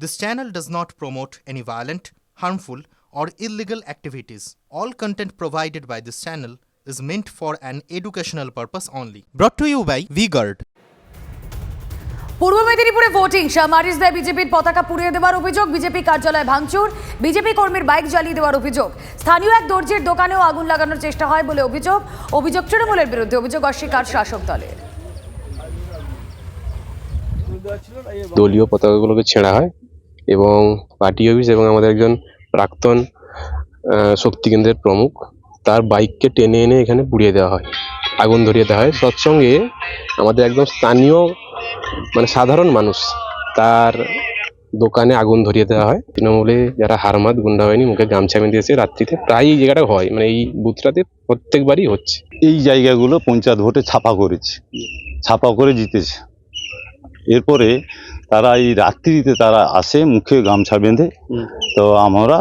This channel does not promote any violent, harmful, or illegal activities. All content provided by this channel is meant for an educational purpose only. Brought to you by VGuard. পূর্ব মেদিনীপুরে voting সামারিস দেয় বিজেপির পতাকা পুড়িয়ে দেওয়ার অভিযোগ BJP কার্যালয় ভাঙচুর BJP কর্মীর বাইক জ্বালিয়ে দেওয়ার অভিযোগ স্থানীয় এক দর্জির দোকানেও আগুন লাগানোর চেষ্টা হয় বলে অভিযোগ অভিযোগ তৃণমূলের বিরুদ্ধে অভিযোগ অস্বীকার শাসক দলের দলীয় পতাকাগুলোকে ছেঁড়া হয় এবং পার্টি অফিস এবং আমাদের একজন প্রাক্তন শক্তি কেন্দ্রের প্রমুখ, তার বাইককে টেনে এনে এখানে পুড়িয়ে দেওয়া হয়, আগুন ধরিয়ে দেওয়া হয়। সৎসঙ্গে আমাদের একদম স্থানীয় মানে সাধারণ মানুষ, তার দোকানে আগুন ধরিয়ে দেওয়া হয়। তৃণমূলে যারা হারমাত গুন্ডা বাহিনী, মুখে গামছা বেঁধেছে রাত্রিতে প্রায় এই জায়গাটা হয় মানে এই বুথটাতে প্রত্যেকবারই হচ্ছে। এই জায়গাগুলো পঞ্চায়েত ভোটে ছাপা করেছে, ছাপা করে জিতেছে। এরপরে তারা এই রাত্রিতে তারা আসে মুখে গামছা বেঁধে। তো আমরা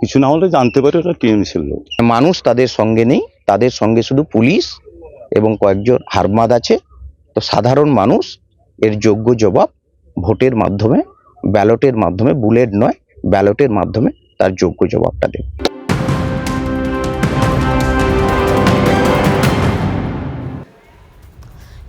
কিছু না হলে জানতে পারি ওটা টিএমসির লোক মানুষ তাদের সঙ্গে নেই তাদের সঙ্গে শুধু পুলিশ এবং কয়েকজন হারমাদ আছে। তো সাধারণ মানুষ এর যোগ্য জবাব ভোটের মাধ্যমে ব্যালটের মাধ্যমে বুলেট নয় ব্যালটের মাধ্যমে তার যোগ্য জবাবটা দেবে।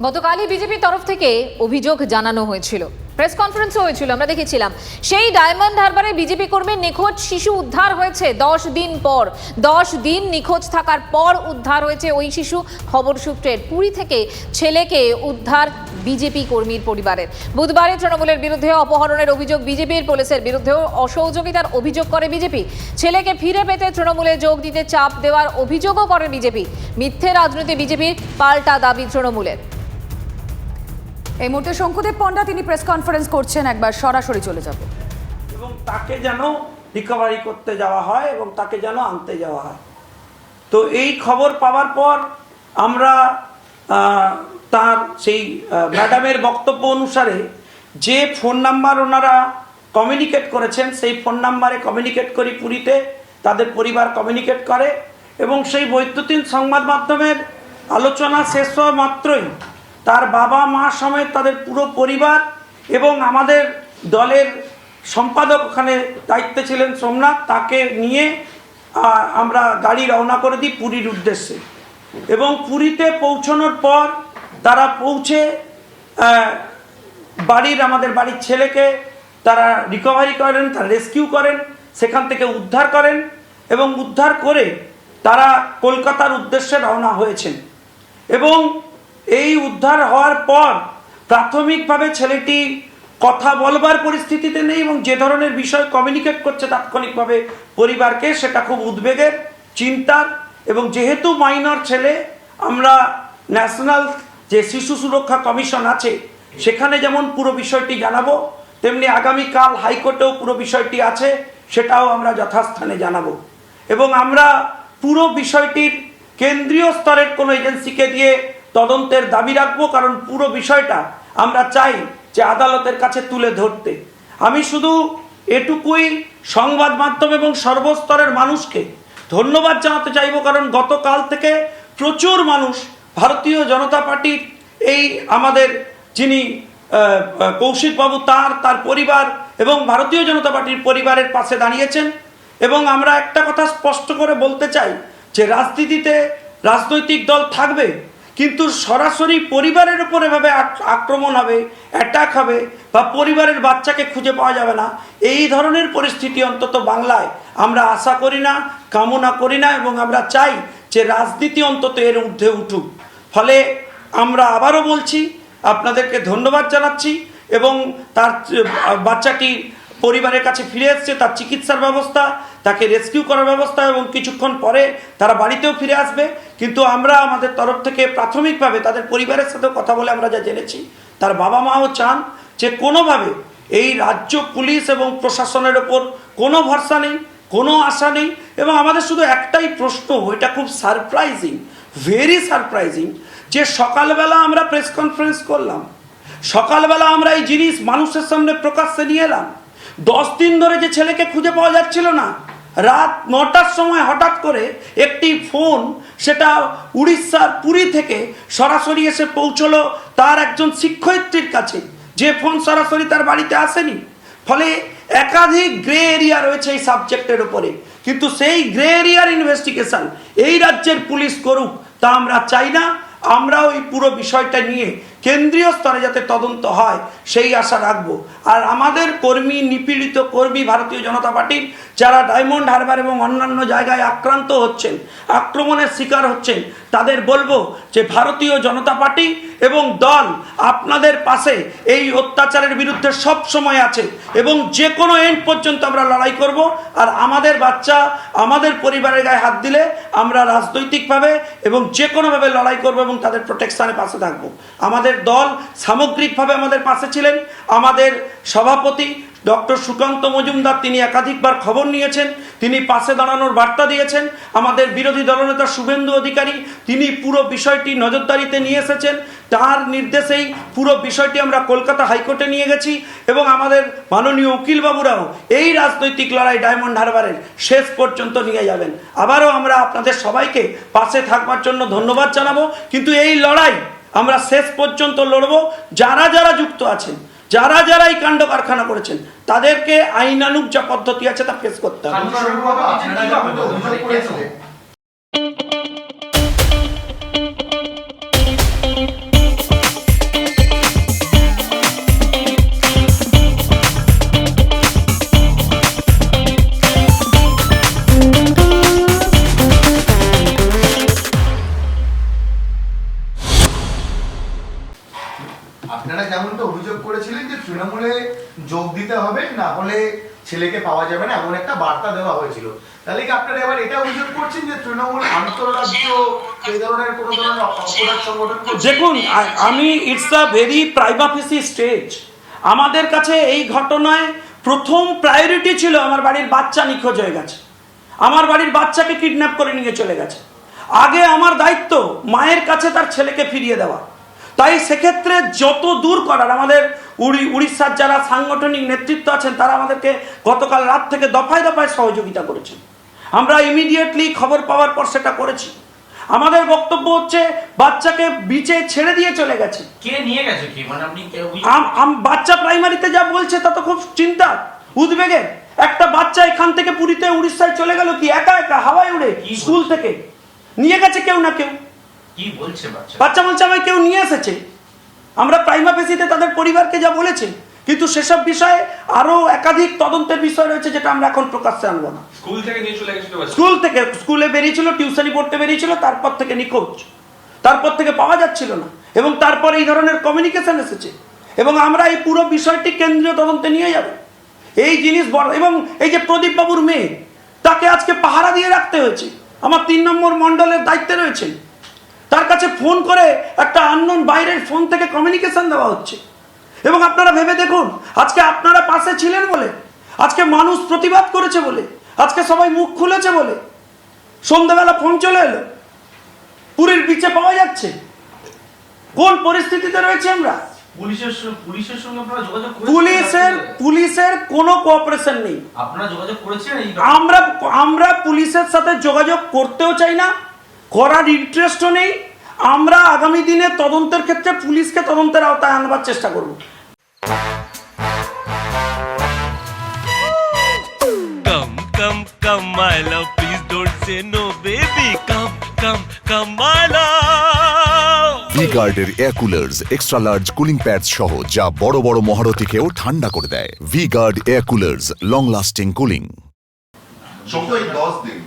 গতকালই বিজেপির তরফ থেকে অভিযোগ জানানো হয়েছিল। প্রেস কনফারেন্সও হয়েছিল, আমরা দেখেছিলাম। সেই ডায়মন্ড হারবারে বিজেপি কর্মীর নিখোঁজ শিশু উদ্ধার হয়েছে দশ দিন পর। দশ দিন নিখোঁজ থাকার পর উদ্ধার হয়েছে ওই শিশু। খবর সূত্রের পুরী থেকে ছেলেকে উদ্ধার বিজেপি কর্মীর পরিবারের বুধবারে তৃণমূলের বিরুদ্ধে অপহরণের অভিযোগ বিজেপির পুলিশের বিরুদ্ধেও অসহযোগিতার অভিযোগ করে বিজেপি ছেলেকে ফিরে পেতে তৃণমূলে যোগ দিতে চাপ দেওয়ার অভিযোগও করে বিজেপি মিথ্যে রাজনীতি বিজেপির পাল্টা দাবি তৃণমূলের। এই মুহূর্তে শঙ্কুদেব পণ্ডা, তিনি প্রেস কনফারেন্স করছেন, একবার সরাসরি চলে যাব। এবং তাকে যেন রিকভারি করতে যাওয়া হয় এবং তাকে যেন আনতে যাওয়া হয়। তো এই খবর পাওয়ার পর আমরা তার সেই ম্যাডামের বক্তব্য অনুসারে যে ফোন নাম্বার ওনারা কমিউনিকেট করেছেন, সেই ফোন নাম্বারে কমিউনিকেট করি পুরীতে, তাদের পরিবার কমিউনিকেট করে এবং সেই বৈদ্যুতিন সংবাদ মাধ্যমের আলোচনা শেষ হওয়া মাত্রই তার বাবা মা সমেত তাদের পুরো পরিবার এবং আমাদের দলের সম্পাদক ওখানে দায়িত্বে ছিলেন সোমনাথ, তাকে নিয়ে আমরা গাড়ি রওনা করে দিই পুরীর উদ্দেশ্যে। এবং পুরীতে পৌঁছানোর পর তারা পৌঁছে বাড়ির আমাদের বাড়ির ছেলেকে তারা রিকভারি করেন, তারা রেস্কিউ করেন, সেখান থেকে উদ্ধার করেন এবং উদ্ধার করে তারা কলকাতার উদ্দেশ্যে রওনা হয়েছেন। এবং এই উদ্ধার হওয়ার পর প্রাথমিকভাবে ছেলেটি কথা বলবার পরিস্থিতিতে নেই এবং যে ধরনের বিষয় কমিউনিকেট করছে তাৎক্ষণিকভাবে পরিবারকে, সেটা খুব উদ্বেগের, চিন্তার এবং যেহেতু মাইনর ছেলে, আমরা ন্যাশনাল যে শিশু সুরক্ষা কমিশন আছে, সেখানে যেমন পুরো বিষয়টি জানাব, তেমনি আগামীকাল হাইকোর্টেও পুরো বিষয়টি আছে, সেটাও আমরা যথাস্থানে জানাব। এবং আমরা পুরো বিষয়টির কেন্দ্রীয় স্তরের কোনো এজেন্সিকে দিয়ে তদন্তের দাবি রাখব, কারণ পুরো বিষয়টা আমরা চাই যে আদালতের কাছে তুলে ধরতে। আমি শুধু এটুকুই সংবাদ মাধ্যম এবং সর্বস্তরের মানুষকে ধন্যবাদ জানাতে চাইব, কারণ গতকাল থেকে প্রচুর মানুষ ভারতীয় জনতা পার্টির এই আমাদের যিনি কৌশিকবাবু তার তার পরিবার এবং ভারতীয় জনতা পার্টির পরিবারের পাশে দাঁড়িয়েছেন। এবং আমরা একটা কথা স্পষ্ট করে বলতে চাই যে রাজনীতিতে রাজনৈতিক দল থাকবে কিন্তু সরাসরি পরিবারের উপর এভাবে আক- আক্রমণ হবে অ্যাটাক হবে, বা পরিবারের বাচ্চাকে খুঁজে পাওয়া যাবে না, এই ধরনের পরিস্থিতি অন্তত বাংলায় আমরা আশা করি না, কামনা করি না, এবং আমরা চাই যে রাজনীতি অন্তত এর ঊর্ধ্বে উঠুক। ফলে আমরা আবারও বলছি, আপনাদেরকে ধন্যবাদ জানাচ্ছি, এবং তার বাচ্চাটি পরিবারের কাছে ফিরে এসছে, তার চিকিৎসার ব্যবস্থা, তাকে রেস্কিউ করার ব্যবস্থা, এবং কিছুক্ষণ পরে তারা বাড়িতেও ফিরে আসবে। কিন্তু আমরা আমাদের তরফ থেকে প্রাথমিকভাবে তাদের পরিবারের সাথে কথা বলে আমরা যা জেনেছি, তার বাবা মাও চান যে কোনোভাবে এই রাজ্য পুলিশ এবং প্রশাসনের ওপর কোনো ভরসা নেই, কোনো আশা নেই এবং আমাদের শুধু একটাই প্রশ্ন, এটা খুব সারপ্রাইজিং ভেরি সারপ্রাইজিং যে সকালবেলা আমরা প্রেস কনফারেন্স করলাম, সকালবেলা আমরা এই জিনিস মানুষের সামনে প্রকাশ্যে নিয়ে এলাম, দশ দিন ধরে যে ছেলেকে খুঁজে পাওয়া যাচ্ছিল না রাত নটার সময় হঠাৎ করে একটি ফোন সেটা উড়িষ্যার পুরী থেকে সরাসরি এসে পৌঁছলো তার একজন শিক্ষয়িত্রীর কাছে। যে ফোন সরাসরি তার বাড়িতে আসেনি। ফলে একাধিক গ্রে এরিয়া রয়েছে এই সাবজেক্টের উপরে। কিন্তু সেই গ্রে এরিয়ার ইনভেস্টিগেশন এই রাজ্যের পুলিশ করুক তা আমরা চাই না। আমরাও এই পুরো বিষয়টা নিয়ে কেন্দ্রীয় স্তরে যাতে তদন্ত হয়, সেই আশা রাখব। আর আমাদের কর্মী, নিপীড়িত কর্মী ভারতীয় জনতা পার্টির যারা ডায়মন্ড হারবার এবং অন্যান্য জায়গায় আক্রান্ত হচ্ছেন, আক্রমণের শিকার হচ্ছেন, তাদের বলব যে ভারতীয় জনতা পার্টি এবং দল আপনাদের পাশে এই অত্যাচারের বিরুদ্ধে সব সময় আছে এবং যে কোনো এন্ড পর্যন্ত আমরা লড়াই করব। আর আমাদের বাচ্চা, আমাদের পরিবারের গায়ে হাত দিলে আমরা রাজনৈতিকভাবে এবং যে কোনোভাবে লড়াই করব এবং তাদের প্রোটেকশানের পাশে থাকব। আমাদের দল সামগ্রিকভাবে আমাদের পাশে ছিলেন। আমাদের সভাপতি ডক্টর সুকান্ত মজুমদার, তিনি একাধিকবার খবর নিয়েছেন, তিনি পাশে দাঁড়ানোর বার্তা দিয়েছেন। আমাদের বিরোধী দলনেতা শুভেন্দু অধিকারী, তিনি পুরো বিষয়টি নজরদারিতে নিয়ে এসেছেন। তার নির্দেশেই পুরো বিষয়টি আমরা কলকাতা হাইকোর্টে নিয়ে গেছি এবং আমাদের মাননীয় উকিলবাবুরাও এই রাজনৈতিক লড়াই ডায়মন্ড হারবারের শেষ পর্যন্ত নিয়ে যাবেন। আবারও আমরা আপনাদের সবাইকে পাশে থাকবার জন্য ধন্যবাদ জানাব। কিন্তু এই লড়াই আমরা শেষ পর্যন্ত লড়ব। যারা যারা যুক্ত আছেন যারা যারা এই কাণ্ড কারখানা করেছেন তাদেরকে আইনানুক যা পদ্ধতি আছে তা ফেস করতে হবে। তৃণমূলে যোগ দিতে হবে, না হলে ছেলেকে পাওয়া যাবে না, এমন একটা বার্তা দেওয়া হয়েছিল। তাহলে কি আপনারা এবার এটা অভিযোগ করছেন যে তৃণমূল আন্তঃরাজ্য এই ধরনের কোনো ধরনের অপরাধ সংগঠন দেখুন আমি it's a very privacy stage আমাদের কাছে এই ঘটনায় প্রথম প্রায়োরিটি ছিল আমার বাড়ির বাচ্চা নিখোঁজ হয়ে গেছে। আমার বাড়ির বাচ্চাকে কিডন্যাপ করে নিয়ে চলে গেছে। আগে আমার দায়িত্ব মায়ের কাছে তার ছেলেকে ফিরিয়ে দেওয়া। তাই সেক্ষেত্রে যত দূর করার আমাদের উড়ি উড়িষ্যার যারা সাংগঠনিক নেতৃত্ব আছেন তারা আমাদেরকে গতকাল রাত থেকে দফায় দফায় সহযোগিতা করেছেন। আমরা ইমিডিয়েটলি খবর পাওয়ার পর সেটা করেছি। আমাদের বক্তব্য হচ্ছে বাচ্চাকে বিচে ছেড়ে দিয়ে চলে গেছে। কে নিয়ে গেছে কি? মানে আপনি কে আম- আম- বাচ্চা প্রাইমারিতে যা বলছে তা তো খুব চিন্তা উদ্বেগে। একটা বাচ্চা এখান থেকে পুরীতে উড়িষ্যায় চলে গেল কি? একা একা হাওয়ায় উড়ে স্কুল থেকে। নিয়ে গেছে কেউ না কেউ। কি বলছে বাচ্চা বাচ্চা বলছে আমায় কেউ নিয়ে এসেছে। আমরা প্রাইমা পেসিতে তাদের পরিবারকে যা বলেছে কিন্তু সেসব বিষয়ে আরও একাধিক তদন্তের বিষয় রয়েছে যেটা আমরা এখন প্রকাশ্যে আনব না। স্কুল থেকে নিয়ে চলে গেছিল স্কুল থেকে স্কুলে বেরিয়েছিল টিউশনি পড়তে বেরিয়েছিল তারপর থেকে নিখোঁজ। তারপর থেকে পাওয়া যাচ্ছিল না এবং তারপর এই ধরনের কমিউনিকেশন এসেছে। এবং আমরা এই পুরো বিষয়টি কেন্দ্রীয় তদন্তে নিয়ে যাব। এই জিনিস বড় এবং এই যে প্রদীপ বাবুর মেয়ে তাকে আজকে পাহারা দিয়ে রাখতে হয়েছে। আমার তিন নম্বর মণ্ডলের দায়িত্বে রয়েছে তার কাছে ফোন করে একটা আননোন বাইরের ফোন থেকে কমিউনিকেশন দেওয়া হচ্ছে। এবং আপনারা ভেবে দেখুন আজকে আপনারা পাশে ছিলেন বলে আজকে মানুষ প্রতিবাদ করেছে বলে আজকে সবাই মুখ খুলেছে বলে। সন্ধ্যাবেলা ফোন চলে এলো। পুরীর বিচে পাওয়া যাচ্ছে। কোন পরিস্থিতিতে রয়েছে আমরা? পুলিশের পুলিশের কোনো কোঅপারেশন নেই। আপনারা যোগাযোগ করেছেন আমরা আমরা পুলিশের সাথে যোগাযোগ করতেও চাই না। করার ইন্টারেস্টও নেই আমরা আগামী দিনে তদন্তের ক্ষেত্রে পুলিশকে তদন্তের আওতায় আনবার চেষ্টা করব Come, come, come, my love. Please don't say no, baby. Come, come, come, my love. V গার্ডের air coolers extra large cooling pads সহ যা বড় বড় মহারথীকেও ঠান্ডা করে দেয় V guard air coolers long lasting cooling এই দশ দিন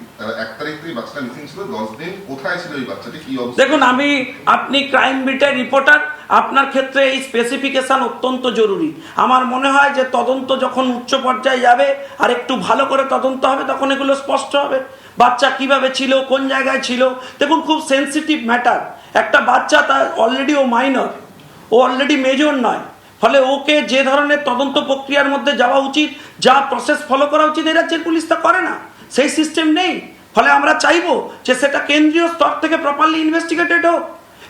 দেখুন, আমি, আপনি ক্রাইম বিটের রিপোর্টার আপনার ক্ষেত্রে এই স্পেসিফিকেশন অত্যন্ত জরুরি। আমার মনে হয় যে তদন্ত যখন উচ্চ পর্যায়ে যাবে, আর একটু ভালো করে তদন্ত হবে, তখন এগুলো স্পষ্ট হবে। বাচ্চা কীভাবে ছিল, কোন জায়গায় ছিল? দেখুন, খুব সেন্সিটিভ ম্যাটার একটা বাচ্চা তার অলরেডি ও মাইনর ও অলরেডি মেজর নয়। ফলে ওকে যে ধরনের তদন্ত প্রক্রিয়ার মধ্যে যাওয়া উচিত, যা প্রসেস ফলো করা উচিত এই রাজ্যের পুলিশ তা করে না। সেই সিস্টেম নেই। ফলে আমরা চাইব যে সেটা কেন্দ্রীয় স্তর থেকে প্রপারলি ইনভেস্টিগেটেড হোক।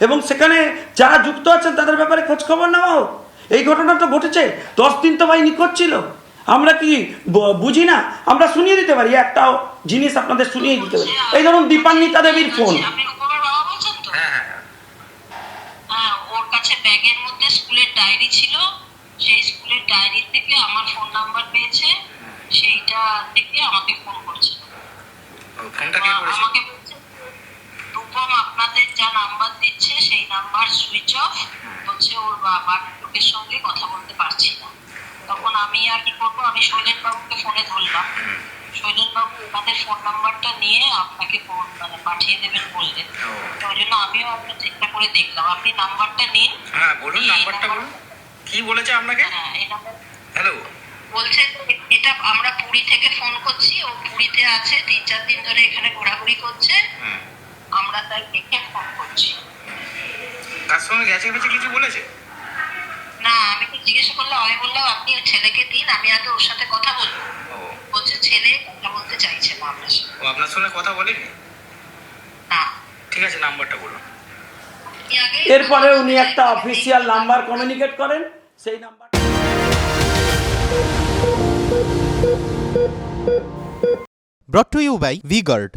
এবং সেখানে যারা যুক্ত আছেন তাদের ব্যাপারে খোঁজ খবর নেওয়া হোক। এই ঘটনা তো ঘটেছে দশ দিন তো ভাই নিখোঁজ ছিল। আমরা কি বুঝি না? আমরা শুনিয়ে দিতে পারি একটা জিনিস আপনাদের শুনিয়ে দিতে পারি। এই ধরুন দীপান্বিতা দেবীর ফোন। বলছেন তো? হ্যাঁ ওর কাছে ব্যাগের মধ্যে স্কুলের ডায়েরি ছিল। সেই স্কুলের ডায়েরি থেকে আমার ফোন নাম্বার পেয়েছে থেকে আমাকে ফোন করছে। ফোনটা কে করেছে? আমাকে রূপম আপনাদের যা নাম্বার দিচ্ছে সেই নাম্বার সুইচ অফ বলছে ওর বাবার লোকের সঙ্গে কথা বলতে পারছি না। তখন আমি আর কি করব আমি শৈলেন বাবুকে ফোনে ধরলাম। শৈলেন বাবু ওনাদের ফোন নাম্বারটা নিয়ে আপনাকে ফোন মানে পাঠিয়ে দেবেন বললেন। ওই জন্য আমিও আপনার চেষ্টা করে দেখলাম। আপনি নাম্বারটা নিন। হ্যাঁ বলুন নাম্বারটা বলুন। কি বলেছে আপনাকে? হ্যাঁ এই নাম্বার হ্যালো বলছে এটা আমরা পুরী থেকে ফোন করছি ও পুরীতে আছে তিন চার দিন ধরে এখানে ঘোরাঘুরি করছে। আমরা তাই দেখে ফোন করছি। তার সঙ্গে গেছে গেছে কিছু বলেছে? না আমি তো জিজ্ঞেস করলাম আমি বললাম আপনি ছেলেকে দিন আমি আগে ওর সাথে কথা বলব। ও। বলছে ছেলে কথা বলতে চাইছে না আপনার সাথে ও আপনার সঙ্গে কথা বলেনি? না। ঠিক আছে নাম্বারটা বলুন। এরপরে উনি একটা অফিসিয়াল নাম্বার কমিউনিকেট করেন সেই number to you by V-Guard,